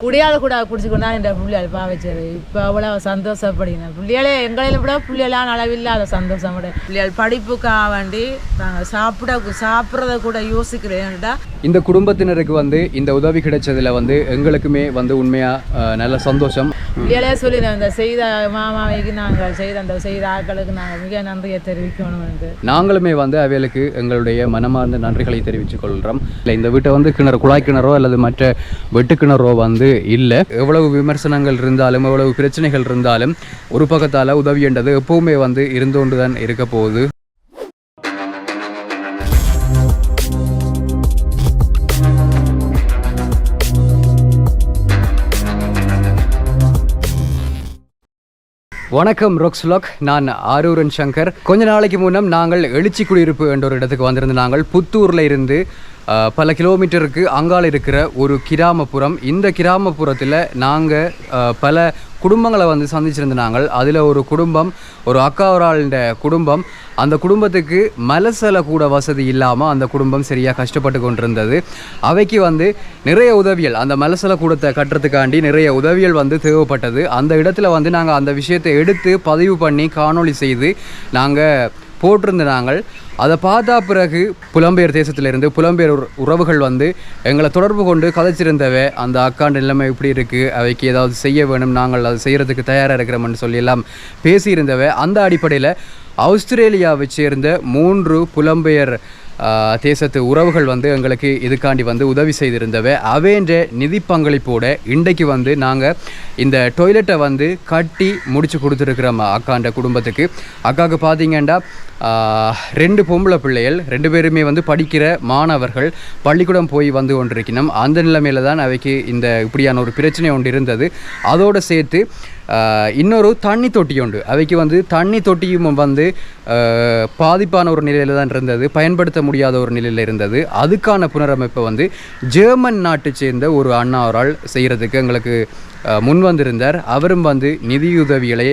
குடியால கூட குடிச்சு கொண்டா இந்த புள்ளியால் பாவச்சது இப்போ அவ்வளோ சந்தோஷப்படுகிறேன் புள்ளியாலே எங்களில் விட புள்ளியெல்லாம் அளவில்லாத சந்தோஷம் கூட புள்ளியால் படிப்புக்காக வேண்டி நாங்கள் சாப்பிட சாப்பிட்றத கூட யோசிக்கிறேன்டா இந்த குடும்பத்தினருக்கு வந்து இந்த உதவி கிடைச்சதுல வந்து எங்களுக்குமே வந்து உண்மையா அஹ், நல்ல சந்தோஷம். புள்ளியாலே சொல்லி இந்த செய்த மாமாவைக்கு நாங்கள் செய்த அந்த செய்த ஆட்களுக்கு நாங்கள் மிக நன்றியை தெரிவிக்கணும் என்று. நாங்களுமே வந்து அவைகளுக்கு எங்களுடைய மனமார்ந்த நன்றிகளை தெரிவித்துக் கொள்கிறோம். இல்லை இந்த வீட்டை வந்து கிணறு குழாய் கிணறோ அல்லது மற்ற வெட்டு கிணறோ வந்து இல்லை. எவ்வளவு விமர்சனங்கள் இருந்தாலும் எவ்வளவு பிரச்சனைகள் இருந்தாலும் ஒரு பக்கத்தால் உதவின்றது எப்பவுமே வந்து இருந்து கொண்டு தான் இருக்க போகுது. வணக்கம் ரொக்ஸ்லாக் நான் ஆரூரன் சங்கர். கொஞ்ச நாளைக்கு முன்னம் நாங்கள் எழுச்சி குடியிருப்பு என்ற ஒரு இடத்துக்கு வந்திருந்த நாங்கள் புத்தூரில் இருந்து பல கிலோமீட்டருக்கு அங்கால இருக்கிற ஒரு கிராமப்புறம். இந்த கிராமப்புறத்தில் நாங்கள் பல குடும்பங்களை வந்து சந்திச்சிருந்த நாங்கள் அதில் ஒரு குடும்பம் ஒரு அக்கா குடும்பம். அந்த குடும்பத்துக்கு மலசல கூட வசதி இல்லாமல் அந்த குடும்பம் சரியாக கஷ்டப்பட்டு கொண்டிருந்தது. அவைக்கு வந்து நிறைய உதவியல் அந்த மலசல கூடத்தை கட்டுறதுக்காண்டி நிறைய உதவியல் வந்து தேவைப்பட்டது. அந்த இடத்துல வந்து நாங்கள் அந்த விஷயத்தை எடுத்து பதிவு பண்ணி காணொளி செய்து நாங்கள் போட்டிருந்த நாங்கள் அதை பார்த்தா பிறகு புலம்பெயர் தேசத்திலிருந்து புலம்பெயர் உறவுகள் வந்து எங்களை தொடர்பு கொண்டு கதைச்சிருந்தவை அந்த அக்காண்ட நிலைமை இப்படி இருக்குது அவைக்கு ஏதாவது செய்ய வேணும் நாங்கள் அதை செய்கிறதுக்கு தயாராக இருக்கிறோம்னு சொல்லி எல்லாம் பேசியிருந்தவை அந்த அடிப்படையில் ஆஸ்திரேலியாவை சேர்ந்த மூன்று புலம்பெயர் தேசத்து உறவுகள் வந்து எங்களுக்கு இதுக்காண்டி வந்து உதவி செய்திருந்தவை. அவேன்ற நிதி பங்களிப்போட இன்றைக்கு வந்து நாங்கள் இந்த டொய்லெட்டை வந்து கட்டி முடிச்சு கொடுத்துருக்குறோம் அக்காண்ட குடும்பத்துக்கு. அக்காவுக்கு பார்த்தீங்கன்னா ரெண்டு பொம்பளை பிள்ளைகள் ரெண்டு பேருமே வந்து படிக்கிற மாணவர்கள் பள்ளிக்கூடம் போய் வந்து கொண்டிருக்கணும். அந்த நிலைமையில தான் அவைக்கு இந்த இப்படியான ஒரு பிரச்சனை ஒன்று இருந்தது. அதோடு சேர்த்து இன்னொரு தண்ணி தொட்டி உண்டு. அவைக்கு வந்து தண்ணி தொட்டியும் வந்து பாதிப்பான ஒரு நிலையில் தான் இருந்தது பயன்படுத்த முடியாத ஒரு நிலையில் இருந்தது. அதுக்கான புனரமைப்பை வந்து ஜெர்மன் நாட்டை சேர்ந்த ஒரு அண்ணா அவரால் செய்கிறதுக்கு எங்களுக்கு முன் வந்திருந்தார். அவரும் வந்து நிதியுதவிகளை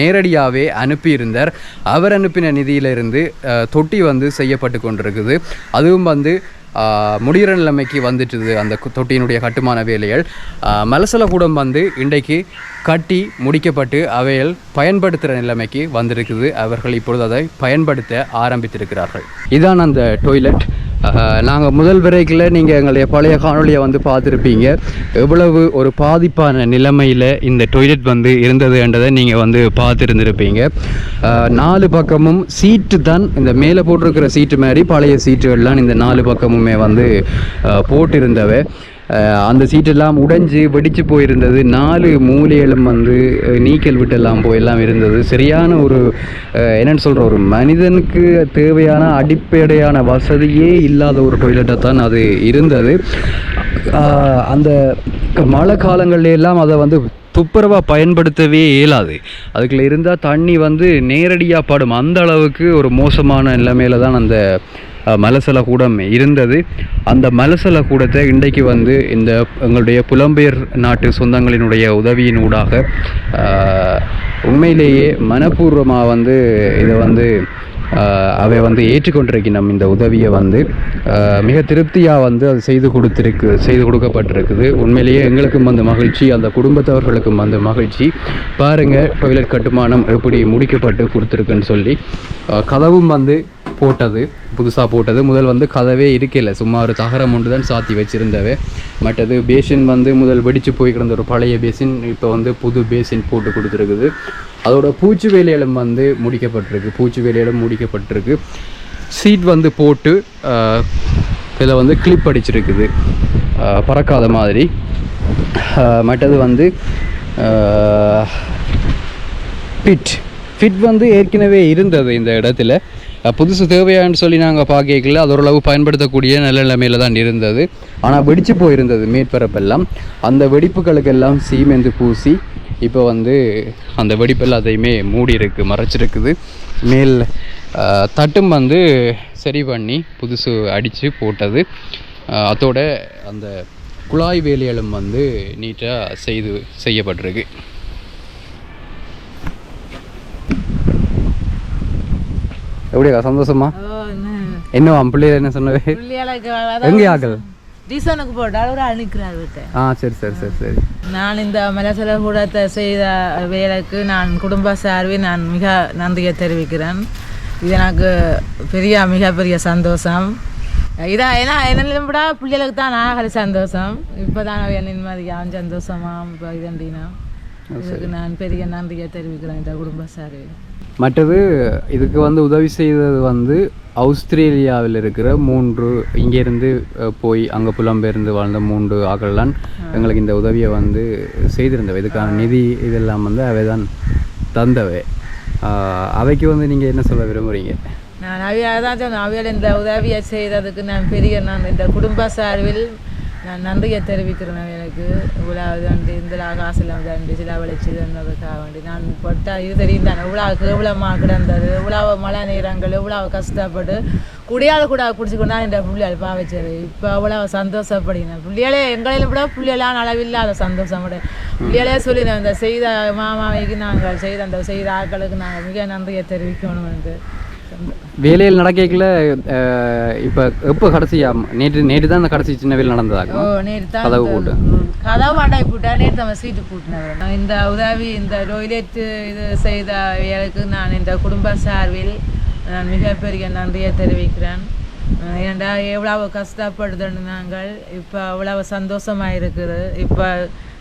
நேரடியாகவே அனுப்பியிருந்தார். அவர் அனுப்பின நிதியிலிருந்து தொட்டி வந்து செய்யப்பட்டு கொண்டிருக்குது. அதுவும் வந்து முடிகிற நிலைமைக்கு வந்துட்டுது அந்த தொட்டியினுடைய கட்டுமான வேலைகள். மலசல கூடம் வந்து இன்றைக்கு கட்டி முடிக்கப்பட்டு அவைகள் பயன்படுத்துகிற நிலைமைக்கு வந்திருக்குது. அவர்கள் இப்பொழுது அதை பயன்படுத்த ஆரம்பித்திருக்கிறார்கள். இதான் அந்த டொய்லெட் நாங்கள் முதல் விரைக்கில் நீங்கள் எங்களுடைய பழைய காணொலியை வந்து பார்த்துருப்பீங்க. எவ்வளவு ஒரு பாதிப்பான நிலைமையில் இந்த டொய்லெட் வந்து இருந்தது என்றதை நீங்கள் வந்து பார்த்துருந்துருப்பீங்க. நாலு பக்கமும் சீட்டு தான் இந்த மேலே போட்டிருக்கிற சீட்டு மாதிரி பழைய சீட்டுகள்லாம் இந்த நாலு பக்கமுமே வந்து போட்டிருந்தவை. அந்த சீட்டெல்லாம் உடைஞ்சு வெடிச்சு போயிருந்தது. நாலு மூலைகளும் வந்து நீக்கல் விட்டெல்லாம் போயெல்லாம் இருந்தது. சரியான ஒரு என்னன்னு சொல்கிற ஒரு மனிதனுக்கு தேவையான அடிப்படையான வசதியே இல்லாத ஒரு டொய்லெட்டாக தான் அது இருந்தது. அந்த மழை காலங்கள்ல எல்லாம் அதை வந்து துப்புரவாக பயன்படுத்தவே இயலாது. அதுக்குள்ளே இருந்தால் தண்ணி வந்து நேரடியாக படும். அந்த அளவுக்கு ஒரு மோசமான நிலைமையில தான் அந்த மலசல கூடம் இருந்தது. அந்த மலசல கூடத்தை இன்றைக்கு வந்து இந்த எங்களுடைய புலம்பெயர் நாட்டு சொந்தங்களினுடைய உதவியின் ஊடாக உண்மையிலேயே மனப்பூர்வமாக வந்து இதை வந்து அவை வந்து ஏற்றுக்கொண்டிருக்கணும் இந்த உதவியை வந்து மிக திருப்தியாக வந்து அது செய்து கொடுத்துருக்கு செய்து கொடுக்கப்பட்டிருக்குது. உண்மையிலேயே எங்களுக்கும் வந்து மகிழ்ச்சி அந்த குடும்பத்தவர்களுக்கும் வந்து மகிழ்ச்சி. பாருங்கள் டொய்லெட் கட்டுமானம் எப்படி முடிக்கப்பட்டு கொடுத்துருக்குன்னு சொல்லி கதவும் வந்து போட்டது புதுசாக போட்டது. முதல் வந்து கதவே இருக்கல சும்மா ஒரு தகரம் ஒன்று தான் சாத்தி வச்சுருந்தவை. மற்றது பேசின் வந்து முதல் வெடிச்சு போய் கிடந்த ஒரு பழைய பேசின் இப்போ வந்து புது பேசின் போட்டு கொடுத்துருக்குது. அதோட பூச்சி வேலையிலும் வந்து முடிக்கப்பட்டிருக்கு பூச்சி வேலையிலும் முடிக்கப்பட்டிருக்கு. சீட் வந்து போட்டு இதில் வந்து கிளிப் அடிச்சிருக்குது. பறக்காத மாதிரி. மற்றது வந்து ஃபிட் ஃபிட் வந்து ஏற்கனவே இருந்தது இந்த இடத்துல. புதுசு தேவையான்னு சொல்லி நாங்கள் பார்க்கல அது ஓரளவு பயன்படுத்தக்கூடிய நல்ல நிலைமையில் தான் இருந்தது. ஆனால் வெடிச்சு போயிருந்தது மேற்பரப்பெல்லாம். அந்த வெடிப்புகளுக்கெல்லாம் சீமெந்து பூசி இப்போ வந்து அந்த வெடிப்பு எல்லாத்தையுமே மூடி இருக்குது மறைச்சிருக்குது. மேல் தட்டும் வந்து சரி பண்ணி புதுசு அடித்து போட்டது. அதோட அந்த குழாய் வேலைகளும் வந்து நீட்டாக செய்து செய்யப்பட்டிருக்கு. எப்படியா சந்தோஷமா? என்ன? பிள்ளைகள் என்ன புள்ளியாளுக்கு எங்கே ஆக்கள்? டீசனுக்கு ஆள் நிற்கிறார் வீட்டை. ஆ சரி சரி சரி சரி. நான் இந்த மலசல கூடத்தை செய்த வேலைக்கு நான் குடும்ப சார்பில் நான் மிக நன்றியை தெரிவிக்கிறேன். இது எனக்கு பெரிய மிகப்பெரிய சந்தோஷம். இதா ஏன்னா என்ன விட பிள்ளைகளுக்கு தான் ஆகல சந்தோஷம். இப்போ தான் என் நிம்மதியாகவும் சந்தோஷமாகவும் இப்போ இதண்டினா இதுக்கு நான் பெரிய நன்றியை தெரிவிக்கிறேன் இந்த குடும்ப சார்பில். மற்றது இதுக்கு வந்து உதவி செய்தது வந்து அவுஸ்திரேலியாவில் இருக்கிற மூன்று இங்கேருந்து போய் அங்கே புலம்பெயர்ந்து வாழ்ந்த மூன்று ஆக்கள்லாம் எங்களுக்கு இந்த உதவியை வந்து செய்திருந்தவை. இதுக்கான நிதி இதெல்லாம் வந்து அவை தான் தந்தவை அவைக்கு வந்து நீங்கள் என்ன சொல்ல விரும்புகிறீங்க நான் அவையாக தான் சொன்னேன். அவையால் இந்த உதவியை செய்ததுக்கு நான் பெரிய நான் இந்த குடும்ப சார்பில் நான் நன்றியை தெரிவிக்கிறேன் எனக்கு. இவ்வளோ வந்து இந்த காசெல்லாம் வந்து சில வளைச்சி தந்ததுக்காக வேண்டி. நான் பட்டா இது தெரியும் தானே. இவ்வளோ கேவலமாக கிடந்தது? இவ்வளோ மழை நேரங்கள் இவ்வளோ கஷ்டப்பட்டு குடியால் கூட பிடிச்சி கொண்டா என்ற பிள்ளையால் பாவச்சது. இப்போ அவ்வளோ சந்தோஷப்படுகிறேன். பிள்ளைகளே எங்களையும் விட பிள்ளைகளான அளவில்லாத சந்தோஷம் விட பிள்ளைகளே சொல்லி இந்த செய்த மாமாவைக்கு நாங்கள் செய்த அந்த செய்த ஆக்களுக்கு நாங்கள் மிக நன்றியை தெரிவிக்கணும் வந்து. வேலையில் நடக்கல இப்போ எப்போ கடைசியா நேற்று நேற்று தான் அந்த கடைசி சின்ன வேலை தான் கதவு பூட்டு. கதவு அடாய் போட்டா நேற்று அவன் சீட்டு பூட்டினவர் நான் இந்த உதவி இந்த டொய்லெட் இது செய்த வேலைக்கு நான் இந்த குடும்ப சார்பில் நான் மிகப்பெரிய நன்றியை தெரிவிக்கிறேன். ஏன்டா எவ்வளவு கஷ்டப்படுதுன்னு நாங்கள் இப்போ அவ்வளவு சந்தோஷமாக இருக்குது. இப்போ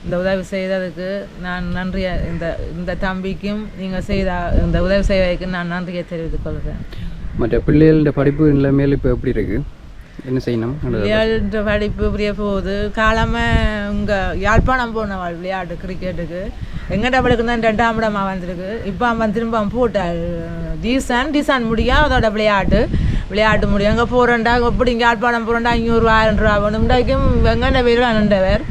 இந்த உதவி செய்ததுக்கு நான் நன்றியை இந்த இந்த தம்பிக்கும் நீங்கள் செய்த இந்த உதவி செய்வதற்கு நான் நன்றியை தெரிவித்துக் கொள்கிறேன். மற்ற பிள்ளைகளோட படிப்பு நிலைமையில் இப்போ எப்படி இருக்குது என்ன செய்யணும்? விளையாட்டு படிப்பு இப்படியே போகுது? காலமாக இங்கே யாழ்ப்பாணம் போனவாள் விளையாட்டு கிரிக்கெட்டுக்கு எங்கிட்ட அவளுக்கு தான் ரெண்டாம் இடமாக வந்திருக்கு. இப்போ அவன் திரும்ப அவன் போட்டாள் டீசன் டீசன் முடியா அதோட விளையாட்டு. விளையாட்டு முடியும். எங்கே போகிறேன்டா எப்படி இங்கே யாழ்ப்பாணம் போகிறேன்டா ஐநூறு ஆயிரம் ரூபா வேணும். இன்றைக்கும் வெங்கண்ட வேலை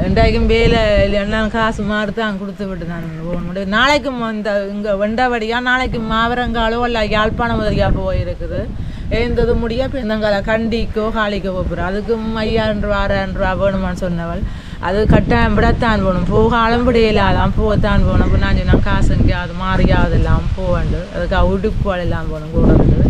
ரெண்டாயிரம் வேலை இல்லைன்னா காசு மாறு தான் கொடுத்து விட்டு நான் போக முடியும் நாளைக்கும் இந்த இங்கே வெண்டவடியா நாளைக்கு மாவரங்காலோ இல்லை யாழ்ப்பாணம் உதவியாக போயிருக்குது. எழுந்தது முடிய பிறந்தங்கால கண்டிக்கோ காளிக்கோ போகிறோம் அதுக்கும் ஐயாயிரம் ரூபா ஆறாயிரம் ரூபா வேணுமான்னு சொன்னவள். அது கட்டாயம் விடத்தான் போகணும் போகாலும் விடையிலாதான் போகத்தான் போகணும் அப்போ நான் சொன்னால் காசு எங்கேயாவது மாறியாவது எல்லாம் போவேண்டு அதுக்கு உடுப்புகள் எல்லாம் போகணும் கூடது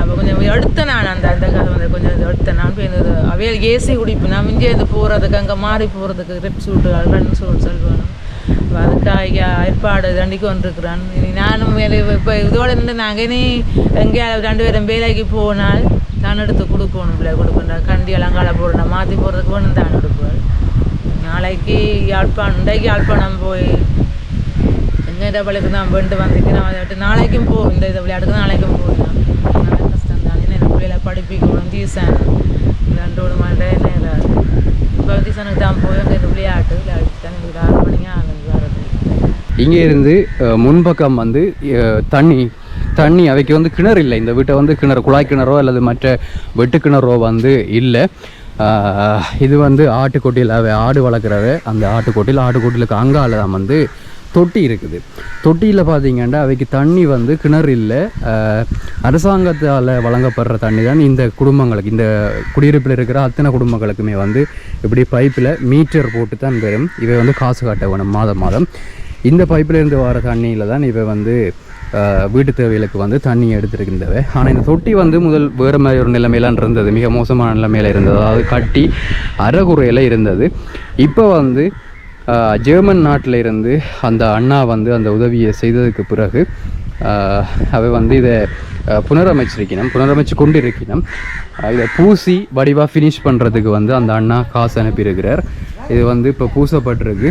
அப்போ கொஞ்சம் எடுத்த நான் அந்த அந்த கதை வந்து கொஞ்சம் இது எடுத்த நான் போய் இந்த அவையில் ஏசி குடிப்பு. நான் மிஞ்சி இது போகிறதுக்கு அங்கே மாறி போகிறதுக்கு ரிப் சூட்டு ரன் சூட் சொல்லுவேன் அப்ப அதுக்காக ஏற்பாடு தண்டிக்கு வந்திருக்கிறான். இனி நானும் வேலை இப்போ இதோட இருந்து நாங்கள் இனி எங்கேயாவது ரெண்டு பேரும் வேலைக்கு போனால் தான் எடுத்து கொடுக்கணும். இல்லை கொடுக்கணும். கண்டி அலங்கால போடணும் மாற்றி போகிறதுக்கு வேணும் தான் எடுப்பேன். நாளைக்கு யாழ்ப்பாணம் இன்றைக்கு யாழ்ப்பாணம் போய் எங்கே டபுளுக்கு தான் வேண்டு வந்துட்டு நான் நாளைக்கும் போ இந்த இதை விளையாட்டுக்கு நாளைக்கும் போயிடலாம் நல்ல கஷ்டம் தான் என்ன பிள்ளைகளை படிப்பிக்கணும் தீசன் ரெண்டோடு மாட்டே நேரம் இப்போ தீசனுக்கு தான் போய் அங்கே விளையாட்டு விளையாட்டு தான் எங்களுக்கு ஆறு மணிக்கு ஆகுது வரது இங்கே இருந்து முன்பக்கம் வந்து தண்ணி தண்ணி அவைக்கு வந்து கிணறு இல்லை இந்த வீட்டை வந்து கிணறு குழாய் கிணறோ அல்லது மற்ற வெட்டு கிணறோ வந்து இல்லை இது வந்து ஆட்டுக்கொட்டியில் அவை ஆடு வளர்க்குறவ அந்த ஆட்டுக்கொட்டியில் ஆட்டுக்கொட்டிலுக்கு அங்கால தான் வந்து தொட்டி இருக்குது. தொட்டியில் பார்த்தீங்கன்னா அவைக்கு தண்ணி வந்து கிணறு இல்லை. அரசாங்கத்தால் வழங்கப்படுற தண்ணி தான் இந்த குடும்பங்களுக்கு இந்த குடியிருப்பில் இருக்கிற அத்தனை குடும்பங்களுக்குமே வந்து இப்படி பைப்பில் மீட்டர் போட்டு தான் பெறும். இவை வந்து காசு காட்ட வேணும் மாதம் மாதம். இந்த பைப்பில் இருந்து வர தண்ணியில் தான் இவை வந்து வீட்டு தேவைகளுக்கு வந்து தண்ணி எடுத்துருக்கின்றவை. ஆனால் இந்த தொட்டி வந்து முதல் வேறு மாதிரி ஒரு நிலைமையிலாம் இருந்தது. மிக மோசமான நிலைமையில் இருந்தது. அதாவது கட்டி அறகுறையில் இருந்தது. இப்போ வந்து ஜெர்மன் நாட்டில் இருந்து அந்த அண்ணா வந்து அந்த உதவியை செய்ததுக்கு பிறகு அவை வந்து இதை புனரமைச்சிருக்கணும் புனரமைச்சு கொண்டு இருக்கணும் இதை பூசி வடிவாக ஃபினிஷ் பண்ணுறதுக்கு வந்து அந்த அண்ணா காசு அனுப்பியிருக்கிறார். இது வந்து இப்போ பூசப்பட்டிருக்கு.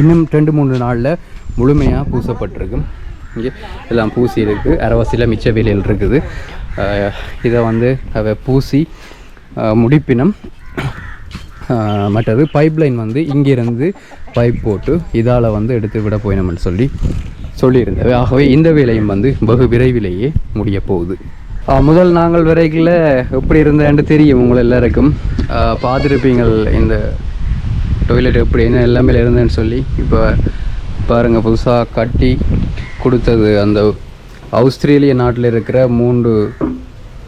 இன்னும் ரெண்டு மூணு நாளில் முழுமையாக பூசப்பட்டிருக்கு. இங்கே எல்லாம் பூசி இருக்குது அரவாசியில் மிச்ச வேலையில் இருக்குது. இதை வந்து அவை பூசி முடிப்பினம். மற்றது பைப்லைன் வந்து இங்கிருந்து பைப் போட்டு இதால் வந்து எடுத்து விட போயினோம்னு சொல்லி சொல்லியிருந்தவை ஆகவே இந்த வேலையும் வந்து வெகு விரைவிலேயே முடிய போகுது. முதல் நாங்கள் வரைக்கில் எப்படி இருந்தேன்னு தெரியும் உங்கள் எல்லாருக்கும். பார்த்துருப்பீங்கள் பார்த்திருப்பீங்கள் இந்த டொய்லெட் எப்படி என்ன எல்லாமே இருந்தேன்னு சொல்லி. இப்போ பாருங்கள் புதுசாக கட்டி கொடுத்தது அந்த ஆஸ்திரேலிய நாட்டில் இருக்கிற மூன்று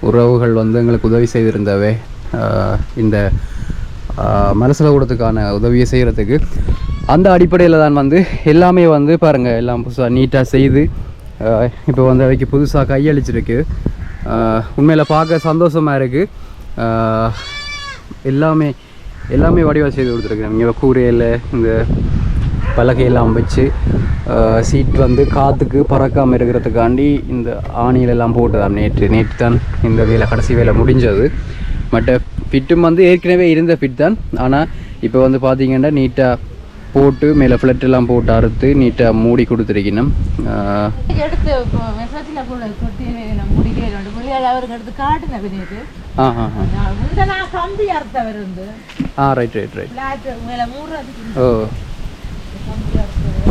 உறவுகள் வந்து எங்களுக்கு உதவி செய்திருந்தவை. இந்த மனசில் மனசிலக்கூடத்துக்கான உதவியை செய்கிறதுக்கு அந்த அடிப்படையில் தான் வந்து எல்லாமே வந்து பாருங்கள் எல்லாம் புதுசாக நீட்டாக செய்து இப்போ வந்து அவைக்கு புதுசாக கையளிச்சிருக்கு. உண்மையில் பார்க்க சந்தோஷமாக இருக்குது எல்லாமே எல்லாமே வடிவாக செய்து கொடுத்துருக்குறேன். இங்கே கூரையில் இந்த பலகையெல்லாம் வச்சு சீட் வந்து காற்றுக்கு பறக்காமல் இருக்கிறதுக்காண்டி இந்த ஆணியிலெல்லாம் போட்டுதான் நேற்று நேற்று தான் இந்த வேலை கடைசி வேலை முடிஞ்சது. மற்ற ஃபிட்டும் வந்து ஏற்கனவே இருந்த ஃபிட் தான். ஆனால் இப்போ வந்து பார்த்தீங்கன்னா நீட்டாக போட்டு மேலே ஃப்ளட் எல்லாம் போட்டு அறுத்து நீட்டாக மூடி கொடுத்துருக்கணும். ஆ ரைட் ரைட் ரைட் ஓ கம்பி அறுத்தவர்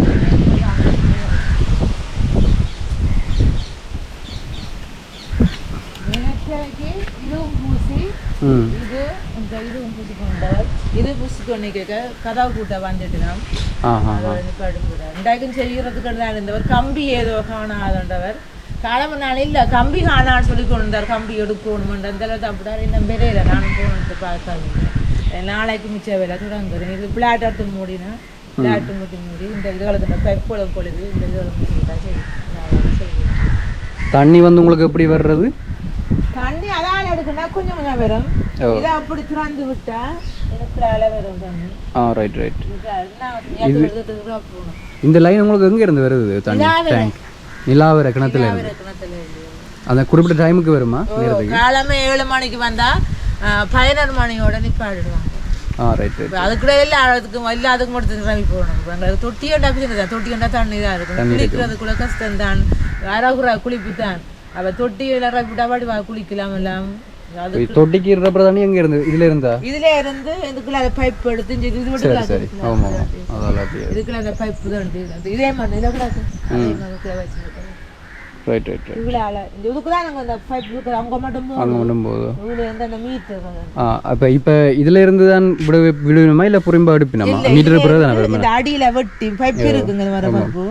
எனக்கு இதுவும் பூசி ம் இது இந்த இது பூசி கொண்டு கேட்க கதவு கூட்ட வந்துட்டு நான் ஆ ஆ அதோட நிப்பாடுங்க ரெண்டாயிரம் செய்யறதுக்கு இருந்தவர் கம்பி ஏதோ காணாதவர் காலம நான் இல்லை கம்பி காணான்னு சொல்லி கொண்டு வந்தார். கம்பி எடுக்கணும் அந்த அப்படிதான் இன்னும் பெரியல. நானும் போகணுன்ட்டு பார்த்தாங்க நாளைக்கு மிச்ச வேலை தொடங்குறேன் இது பிளாட் எடுத்து மூடினா பிளாட் மூடி மூடி இந்த இதுகளுக்கு இந்த பெப்பளம் பொழுது இந்த இதுகளை மூடிட்டா சரி நான் செய்வேன். தண்ணி வந்து உங்களுக்கு எப்படி வர்றது? தண்ணி அதான் எடுக்கணும்னா கொஞ்சம் கொஞ்சம் வரும். இதை அப்படி திறந்து விட்டா தண்ணி. ரைட் ரைட் தான் போகணும் இந்த லைன் உங்களுக்கு எங்கே இருந்து வருது தண்ணி. டேங்க் நிலாவர கிணத்துல இருந்து. அந்த குறிப்பிட்ட டைமுக்கு வருமா? நேரத்துக்கு? காலமே ஏழு மணிக்கு வந்தா பதினொரு மணியோட ரைட் இப்ப அதுக்கூட எல்லாத்துக்கும் மட்டும் ரவி போகணும். தொட்டி பிரச்சனை தொட்டி கண்டா தண்ணி தான் இருக்கும். குளிக்கிறதுக்குள்ள கஷ்டம் தான் அறகுறா குளிப்பு தான் அவ தொட்டி ரவி விட்டா பாடி வா குளிக்கலாம் எல்லாம் தொட்டிக்கு ரப்பர் தண்ணி எங்கே இருந்து இதுல இருந்தா இதுல இருந்து இதுக்குள்ள அந்த பைப் எடுத்து இந்த இது மட்டும் சரி ஆமாம் அதெல்லாம் அப்படியே இதுக்குள்ள அந்த பைப்பு தான் இதே மாதிரி இதுக்குள்ள வச்சிருக்கோம். ரைட் ரைட் ரைட் இந்த இதுக்கு தான் பைப் அவங்க மட்டும் அங்கே மட்டும் போதும் இதுல இருந்து அந்த மீட்டர் ஆ அப்போ இப்போ இதுல இருந்து தான் விட விடுவினுமா இல்லை புரிம்பா எடுப்பினமா மீட்டர் பிறகு தானே வருமா இந்த அடியில வெட்டி பைப் இருக்குங்க வர பைப்பு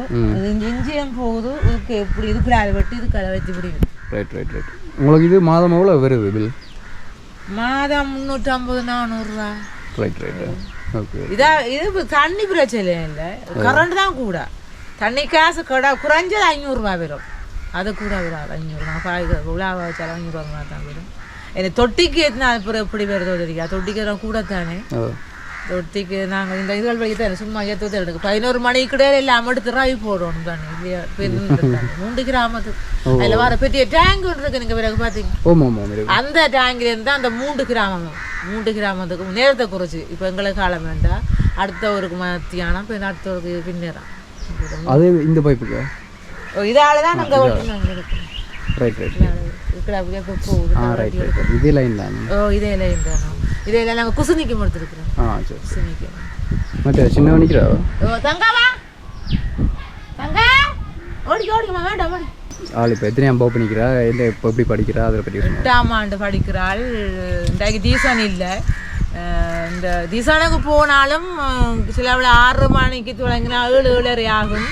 இஞ்சியம் போகுது இதுக்கு எப்படி இதுக்குள்ள வெட்டி இதுக்குள்ள வச்சு பிடிக்கும் ரைட் ரைட் ரைட் உங்களுக்கு இது மாதம் எவ்வளோ வருது பில் மாதம் முந்நூற்றி ஐம்பது நானூறுரூவா ரைட் ரைட் இதா இது தண்ணி பிரச்சனை இல்லை. கரண்ட் தான் கூட. தண்ணி காசு கூட குறைஞ்சது ஐநூறுரூவா வரும். அது கூட வராது ஐநூறு நான் பாய்க்கு உலாவ வச்சாலும் ஐநூறுரூவா தான் வரும். எனக்கு தொட்டிக்கு எத்தனை அப்புறம் எப்படி வருதோ தெரியாது. தொட்டிக்கு கூட தானே தொட்டிக்கு நாங்கள் இந்த இதுகள் வழி தான் சும்மா ஏற்று எடுக்கு பதினோரு மணிக்கு கூட எல்லாம் எடுத்து ராய் போடணும் தானே. இல்லையா? மூன்று கிராமத்துக்கு அதில் வர பெரிய டேங்க் ஒன்று இருக்கு நீங்கள் பிறகு பார்த்தீங்க. அந்த டேங்க்ல இருந்து அந்த மூன்று கிராமமும் மூன்று கிராமத்துக்கு நேரத்தை குறைச்சி. இப்போ எங்களுக்கு காலம் வேண்டாம் அடுத்த ஊருக்கு மத்தியானம் பின் அடுத்த ஊருக்கு பின்னேறம் அது இந்த பைப்புக்கு? இதால. தான் நாங்கள் ஓட்டு இருக்கோம் ரைட் ரைட் லைன் தான். ஓ சின்ன வணிக்கிறா தங்காவா தங்கா ஓடி ஓடிமா வேண்டாம் வேண்டாம் ஆள் இப்போ எத்தனையாம் பண்ணிக்கிறா இல்லை இப்போ எப்படி படிக்கிறா? அதை பற்றி எட்டாம் ஆண்டு படிக்கிறாள். இன்றைக்கு தீசன் இல்லை. இந்த தீசனுக்கு போனாலும் சிலவில் ஆறு மணிக்கு தொடங்கினா ஏழு ஏழரை ஆகும்.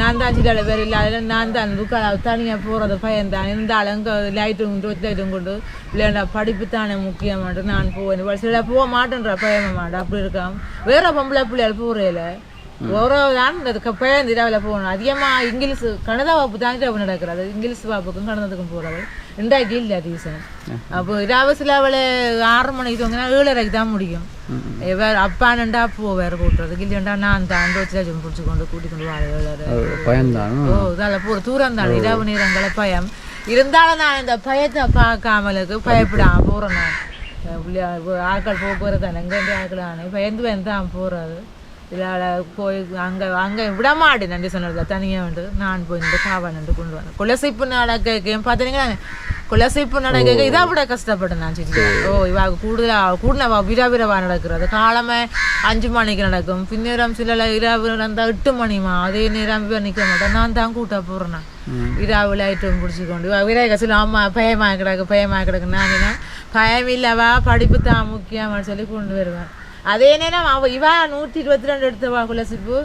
நான் தான் சில பேர் இல்லை நான் தான் துக்கால தனியாக போகிறது பயன்தான் இருந்தாலும் அங்கே லைட்டும் லைட்டும் கொண்டு இல்லைண்டா படிப்பு தானே முக்கியமாட்டு நான் போவேன். சில போக மாட்டேன்ற பயம அப்படி இருக்கான். வேற பொம்பளை பிள்ளைகள் போகிறேன் ஒரு தான் இந்த க- பயந்து இரவில் போகணும். அதிகமாக இங்கிலீஷ் கணதா வகுப்பு தான் இரவு நடக்கிறது. இங்கிலீஷ் வகுப்புக்கும் கணதத்துக்கும் போகிறவள் இன்றைக்கு இல்லை டீசன் அப்போ இரவு சில அவளை ஆறு மணிக்கு தூங்கினா ஏழரைக்கு தான் முடியும். வேற அப்பானண்டா போ வேற கூட்டுறதுக்கு இல்லையண்டா நான் தான். வச்சு பிடிச்சி கொண்டு கூட்டி கொண்டு வர ஏழரை. பயன்தானோ ஓ இதால போகிற தூரம் தான். இரவு நேரங்கள பயம். இருந்தாலும் நான் இந்த பயத்தை பார்க்காமலுக்கு பயப்படாம போகிறேன் நான். ஆட்கள் போக போகிறது தானே. எங்கேருந்து ஆட்கள் ஆனே பயந்து பயந்து தான் போகிறது இதில் போய் அங்கே அங்கே விட மாட்டேன் நன்றி சொன்னதில்ல தனியாக வந்து நான் போய் இந்த காவானண்டு கொண்டு வரேன். குலசைப்பு நடக்க பார்த்தீங்கன்னா குலசைப்பு நடக்க இதை விட கஷ்டப்பட்டேன் நான் சரி. ஓ இவ கூடுதலாக கூடுதலாக விரவிரவா நடக்கிறது. காலமே அஞ்சு மணிக்கு நடக்கும். பின்னேரம் சில இரவு நடந்தால் எட்டு மணிமா அதே நேரம் இவ நிற்க மாட்டேன் நான் தான் கூட்ட போகிறேன் இரவு லைட்டும் பிடிச்சிக்கொண்டு. விரைக சில அம்மா பயமாக கிடக்கு பயமாக கிடக்கு. நான் என்ன? பயம் இல்லவா படிப்பு தான் முக்கியம்னு சொல்லி கொண்டு வருவேன். அதே நேரம் அவ இவா நூற்றி இருபத்தி ரெண்டு எடுத்தவா குலசிப்பு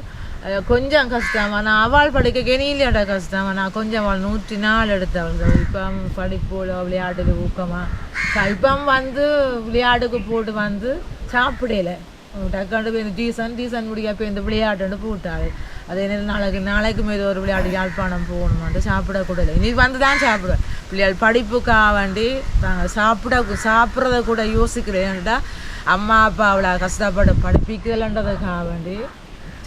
கொஞ்சம் கஷ்டம். ஆனால் அவள் படிக்க கெனியிலோட கஷ்டம். நான் கொஞ்சம் அவள் நூற்றி நாலு எடுத்தவள். இப்போ படிப்போல விளையாட்டுக்கு ஊக்கமாக இப்போ வந்து விளையாட்டுக்கு போட்டு வந்து சாப்பிடல. டக்காண்டு போய் இந்த டீசன் டீசன் முடியா போய் இந்த விளையாட்டுன்னு போட்டாள் அதே நேரம் நாளைக்கு நாளைக்கு மீது ஒரு விளையாட்டு யாழ்ப்பாணம் போகணுமான்ட்டு சாப்பிடக்கூடல இனி வந்து தான் சாப்பிடுவேன். பிள்ளைகள் படிப்புக்காக வேண்டி நாங்கள் சாப்பிட சாப்பிட்றத கூட யோசிக்கிறேன்டா. அம்மா அப்பா அவ்வளோ கஷ்டப்பட்டு படிப்பிக்கலன்றதுக்காக வேண்டி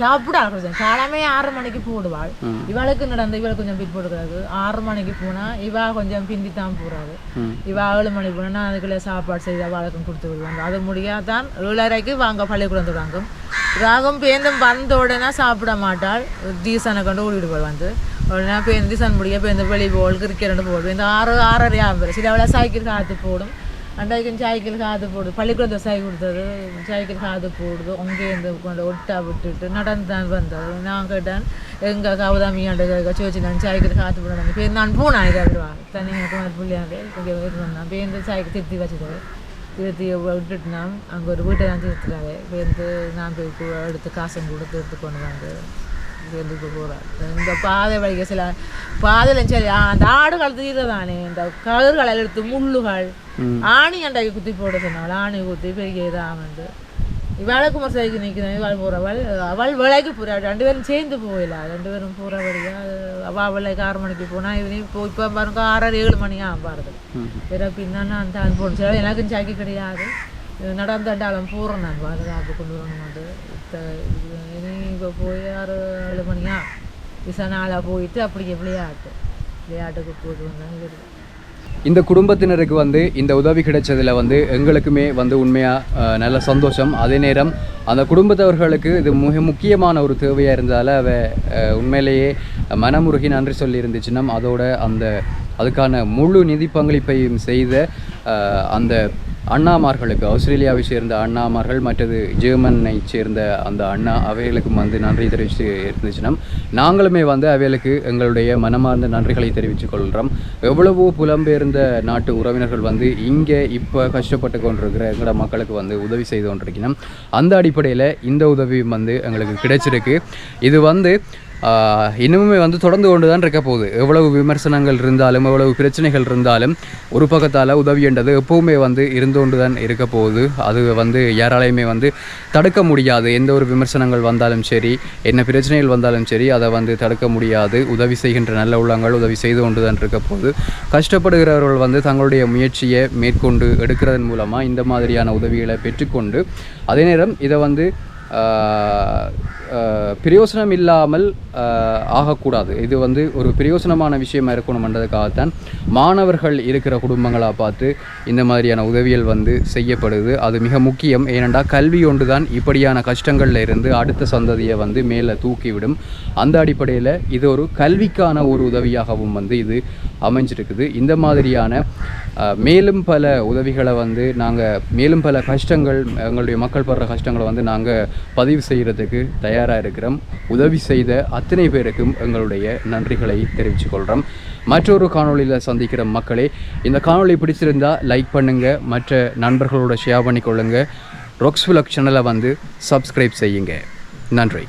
சாப்பிட ஆரம்பிச்சேன் காலமே ஆறு மணிக்கு போடுவாள். இவளுக்கு நடந்து இவளுக்கு கொஞ்சம் பிற்படுக்கிறது ஆறு மணிக்கு போனா இவா கொஞ்சம் பிந்தி தான் போறாரு இவ ஏழு மணிக்கு போனா நான் அதுக்குள்ள சாப்பாடு செய்து அவளுக்கும் கொடுத்து விடுவாங்க அது முடியாதான் ஏழரைக்கு வாங்க பள்ளிக்கூடம் தொடங்கும். ராகம் பேந்தும் வந்த உடனே சாப்பிட மாட்டாள். டீசனை கொண்டு ஓடிடுவாள் வந்து. உடனே பேருந்து டீசன் முடிய பேருந்து வெளியே போல் கிரிக்கெட் போல் இந்த ஆறு ஆறரை ஆகும் சில அவளை சைக்கிள் காத்து போடும். அன்றைக்கும் சாய்க்கில் காது போடுது பள்ளிக்கூடத்தை சை கொடுத்தது சாய்க்கில் காது போடுது அங்கேருந்து கொண்டு ஒட்டா விட்டுட்டு நடந்து தான் வந்தது நான் கேட்டேன் எங்கள் கவுதாமி ஆண்டு சோச்சு நான் சாய்க்கில் காத்து போடுறாங்க பேர் நான் போனேன் இதை விடுவாங்க தனியாக குமார் பிள்ளையாண்டு இங்கே வந்தான் பேருந்து சாய்க்கு திருத்தி வச்சுட்டு திருத்தி விட்டுட்டு நான் அங்கே ஒரு வீட்டை தான் திருத்துறாரு பேருந்து நான் போய் எடுத்து காசும் கொடுத்து எடுத்து கொண்டு வந்து இப்போ போகிறேன் இந்த பாதை வழிக சில பாதையில் சரி அந்த ஆடுகள் தீரதானே இந்த கதிர்களை எடுத்து முள்ளுகள் ஆணி அண்டைக்கு குத்தி போட சொன்னாள் ஆணி குத்தி பெரிய இதாக வந்து இவளுக்கு ஒரு சைக்கு நிற்கிறேன் இவள் போகிறவள் அவள் விலைக்கு போகிறா ரெண்டு பேரும் சேர்ந்து போயில ரெண்டு பேரும் போகிற வழியா அவள் விலைக்கு ஆறு மணிக்கு போனால் இவனே இப்போ இப்போ பாருங்க ஆறரை ஏழு மணியா பாருது வேற பின்னா நான் தான் போன சரி எனக்கும் சாக்கி கிடையாது நடந்தாண்டாலும் போகிறேன் நான் பாதுகாப்பு கொண்டு வரணும் அது இனி இப்போ போய் ஆறு ஏழு மணியா விசா நாளாக போயிட்டு அப்படியே விளையாட்டு விளையாட்டுக்கு போயிட்டு இந்த குடும்பத்தினருக்கு வந்து இந்த உதவி கிடைச்சதில் வந்து எங்களுக்குமே வந்து உண்மையாக நல்ல சந்தோஷம் அதே நேரம் அந்த குடும்பத்தவர்களுக்கு இது மிக முக்கியமான ஒரு தேவையாக இருந்தால அவ உண்மையிலேயே மனமுருகி நன்றி சொல்லி இருந்துச்சுன்னா அதோட அந்த அதுக்கான முழு நிதி பங்களிப்பையும் செய்த அந்த அண்ணாமார்களுக்கு ஆஸ்திரேலியாவை சேர்ந்த அண்ணாமார்கள் மற்றது ஜெர்மனை சேர்ந்த அந்த அண்ணா அவைகளுக்கும் வந்து நன்றி தெரிவித்து இருந்துச்சுன்னா நாங்களுமே வந்து அவைகளுக்கு எங்களுடைய மனமார்ந்த நன்றிகளை தெரிவித்துக் கொள்கிறோம் எவ்வளவோ புலம்பெயர்ந்த நாட்டு உறவினர்கள் வந்து இங்கே இப்போ கஷ்டப்பட்டு கொண்டிருக்கிற எங்களோட மக்களுக்கு வந்து உதவி செய்து கொண்டிருக்கணும் அந்த அடிப்படையில் இந்த உதவியும் வந்து எங்களுக்கு கிடைச்சிருக்கு. இது வந்து இன்னுமே வந்து தொடர்ந்து கொண்டு தான் இருக்க போகுது. எவ்வளவு விமர்சனங்கள் இருந்தாலும் எவ்வளவு பிரச்சனைகள் இருந்தாலும் ஒரு பக்கத்தால் உதவின்றது எப்போவுமே வந்து இருந்து கொண்டு தான் இருக்க போகுது. அது வந்து யாராலையுமே வந்து தடுக்க முடியாது. எந்த ஒரு விமர்சனங்கள் வந்தாலும் சரி என்ன பிரச்சனைகள் வந்தாலும் சரி அதை வந்து தடுக்க முடியாது. உதவி செய்கின்ற நல்ல உள்ளங்கள் உதவி செய்து கொண்டு தான் இருக்க போகுது. கஷ்டப்படுகிறவர்கள் வந்து தங்களுடைய முயற்சியை மேற்கொண்டு எடுக்கிறதன் மூலமாக இந்த மாதிரியான உதவிகளை பெற்றுக்கொண்டு அதே நேரம் இதை வந்து பிரயோசனம் இல்லாமல் ஆகக்கூடாது. இது வந்து ஒரு பிரயோசனமான விஷயமா இருக்கணுமன்றதுக்காகத்தான் மாணவர்கள் இருக்கிற குடும்பங்களாக பார்த்து இந்த மாதிரியான உதவிகள் வந்து செய்யப்படுது. அது மிக முக்கியம். ஏனென்றால் கல்வி ஒன்று தான் இப்படியான கஷ்டங்களில் இருந்து அடுத்த சந்ததியை வந்து மேலே தூக்கிவிடும். அந்த அடிப்படையில் இது ஒரு கல்விக்கான ஒரு உதவியாகவும் வந்து இது அமைஞ்சிருக்குது. இந்த மாதிரியான மேலும் பல உதவிகளை வந்து நாங்கள் மேலும் பல கஷ்டங்கள் எங்களுடைய மக்கள் படுற கஷ்டங்களை வந்து நாங்கள் பதிவு செய்கிறதுக்கு தயாராக இருக்கிறோம். உதவி செய்த அத்தனை பேருக்கும் எங்களுடைய நன்றிகளை தெரிவித்துக் கொள்கிறோம் மற்றொரு காணொளியில் சந்திக்கிற மக்களே இந்த காணொலி பிடிச்சிருந்தா லைக் பண்ணுங்கள் மற்ற நண்பர்களோட ஷேர் பண்ணிக்கொள்ளுங்கள் ரொக்ஸ் விலக் சேனலை வந்து சப்ஸ்கிரைப் செய்யுங்க. நன்றி.